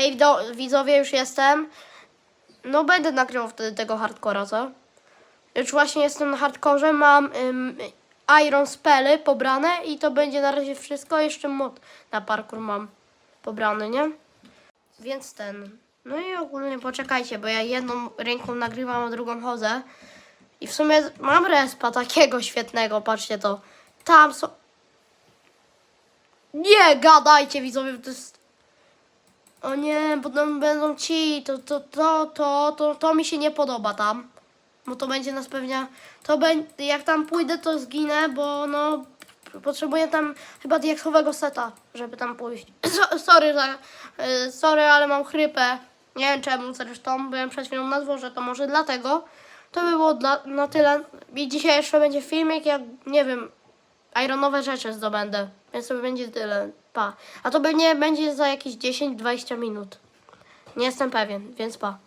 Hej widzowie, już jestem. No będę nagrywał wtedy tego hardcora, co? Już właśnie jestem na hardkorze, mam ym, iron spely pobrane i to będzie na razie wszystko. Jeszcze mod na parkour mam pobrany, nie? Więc ten. No i ogólnie poczekajcie, bo ja jedną ręką nagrywam, a drugą chodzę. I w sumie mam respa takiego świetnego, patrzcie to. Tam są... Nie gadajcie widzowie, to jest... O nie, bo tam będą ci, to, to, to, to, to, to mi się nie podoba tam. Bo to będzie nas pewnie, to będzie, jak tam pójdę to zginę, bo no, potrzebuję tam chyba diaksowego seta, żeby tam pójść. So, sorry, za, y, sorry, ale mam chrypę. Nie wiem czemu zresztą, byłem przed chwilą na dworze, to może dlatego. To by było dla, na tyle. I dzisiaj jeszcze będzie filmik, jak, nie wiem, ironowe rzeczy zdobędę. Więc to będzie tyle. Pa. A to pewnie będzie za jakieś 10-20 minut. Nie jestem pewien, więc pa.